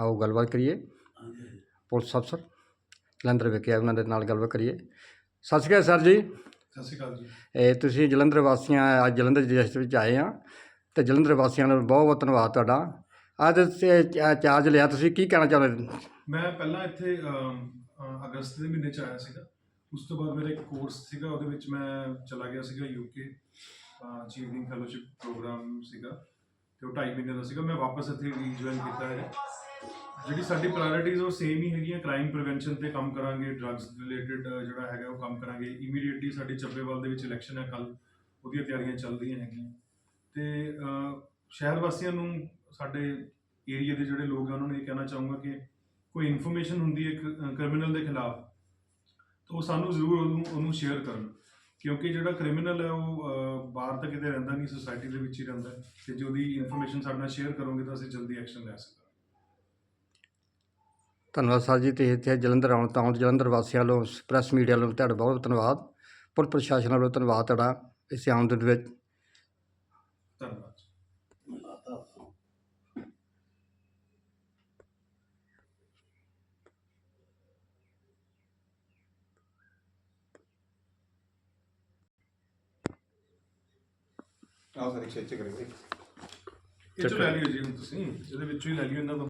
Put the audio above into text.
ਆਓ ਗੱਲਬਾਤ ਕਰੀਏ। ਪੁਲਿਸ ਅਫਸਰ ਜਲੰਧਰ ਵਿਖੇ ਉਹਨਾਂ ਦੇ ਨਾਲ ਗੱਲਬਾਤ ਕਰੀਏ। ਸਤਿ ਸ਼੍ਰੀ ਅਕਾਲ ਸਰ ਜੀ। ਸਤਿ ਸ਼੍ਰੀ ਅਕਾਲ ਜੀ। ਇਹ ਤੁਸੀਂ ਜਲੰਧਰ ਵਾਸੀਆਂ ਅੱਜ ਜਲੰਧਰ ਡਿਸਟ੍ਰਿਕਟ ਵਿੱਚ ਆਏ ਆ ਤੇ ਜਲੰਧਰ ਵਾਸੀਆਂ ਦਾ ਬਹੁਤ ਬਹੁਤ ਧੰਨਵਾਦ ਤੁਹਾਡਾ। ਅੱਜ ਚਾ- ਚਾਰਜ ਲਿਆ ਤੁਸੀਂ ਕੀ ਕਹਿਣਾ ਚਾਹੁੰਦੇ? ਮੈਂ ਪਹਿਲਾਂ ਇੱਥੇ ਅਮ, ਅ, ਅਗਸਤ ਦੇ ਮਹੀਨੇ ਚ ਆਇਆ ਸੀਗਾ। ਉਸ ਤੋਂ ਬਾਅਦ ਮੇਰਾ ਇੱਕ ਕੋਰਸ ਸੀਗਾ ਉਹਦੇ ਵਿੱਚ ਮੈਂ ਚਲਾ ਗਿਆ ਸੀਗਾ ਯੂਕੇ ਅਚੀਵਿੰਗ ਫੈਲੋਸ਼ਿਪ ਪ੍ਰੋਗਰਾਮ ਸੀਗਾ। ਤੇ ਉਹ 2.5 ਮਹੀਨੇ ਦਾ ਸੀਗਾ। ਮੈਂ ਵਾਪਸ ਇੱਥੇ ਰੀਜੁਆਇਨ ਕੀਤਾ ਹੈ ਜਿਹੜੀ ਸਾਡੀ ਪ੍ਰਾਇੋਰਟੀਜ਼ ਉਹ ਸੇਮ ਹੀ ਹੈਗੀਆਂ ਕ੍ਰਾਈਮ ਪ੍ਰੀਵੈਂਸ਼ਨ ਤੇ ਕੰਮ ਕਰਾਂਗੇ ਡਰੱਗਸ ਰਿਲੇਟਡ ਜਿਹੜਾ ਹੈਗਾ ਉਹ ਕੰਮ ਕਰਾਂਗੇ। ਇਮੀਡੀਏਟਲੀ ਸਾਡੇ ਚੱਬੇਵਾਲ ਦੇ ਵਿੱਚ ਇਲੈਕਸ਼ਨ ਹੈ ਕੱਲ ਉਹਦੀਆਂ ਤਿਆਰੀਆਂ ਚੱਲ ਰਹੀਆਂ ਹੈਗੀਆਂ। ਤੇ ਸ਼ਹਿਰ ਵਾਸੀਆਂ ਨੂੰ, ਸਾਡੇ ਏਰੀਆ ਦੇ ਜਿਹੜੇ ਲੋਕ ਆ, ਉਹਨਾਂ ਨੂੰ ਇਹ ਕਹਿਣਾ ਚਾਹੂੰਗਾ ਕਿ ਕੋਈ ਇਨਫੋਰਮੇਸ਼ਨ ਹੁੰਦੀ ਹੈ ਕ੍ਰਿਮੀਨਲ ਦੇ ਖਿਲਾਫ, ਤਾਂ ਉਹ ਸਾਨੂੰ ਜ਼ਰੂਰ ਉਹਨੂੰ ਉਹਨੂੰ ਸ਼ੇਅਰ ਕਰਨ। ਕਿਉਂਕਿ ਜਿਹੜਾ ਕ੍ਰਿਮੀਨਲ ਹੈ ਉਹ ਬਾਹਰ ਤਾਂ ਕਿਤੇ ਰਹਿੰਦਾ ਨਹੀਂ ਸੋਸਾਇਟੀ ਦੇ ਵਿੱਚ ਹੀ ਰਹਿੰਦਾ ਹੈ। ਤੇ ਜੇ ਉਹਦੀ ਇਨਫੋਰਮੇਸ਼ਨ ਸਾਡੇ ਨਾਲ ਸ਼ੇਅਰ ਕਰੋਗੇ ਤਾਂ ਅਸੀਂ ਜਲਦੀ ਐਕਸ਼ਨ ਲੈ ਸਕਾਂਗੇ ਧੰਨਵਾਦ ਸਰ ਜੀ ਤੇ ਇੱਥੇ ਜਲੰਧਰ ਆਉਣ ਤਾਂ ਜਲੰਧਰ ਵਾਸੀਆਂ ਵੱਲੋਂ ਪ੍ਰੈਸ ਮੀਡੀਆ ਵੱਲੋਂ ਤੁਹਾਡਾ ਬਹੁਤ ਧੰਨਵਾਦ। ਪੁਲਿਸ ਪ੍ਰਸ਼ਾਸਨ ਵੱਲੋਂ ਧੰਨਵਾਦ ਤੁਹਾਡਾ ਇਸ ਆਮਦ ਦੇ ਵਿੱਚ। ਧੰਨਵਾਦ ਆਹ ਸਰ ਇੱਕ ਚੈੱਕ ਕਰਿਓ। ਇਹ ਚੋਂ ਲੈ ਲਿਓ ਜੀ ਹੁਣ ਤੁਸੀਂ ਇਹਦੇ ਵਿੱਚੋਂ ਹੀ ਲੈ ਲਿਓ ਇਹਨਾਂ ਦਾ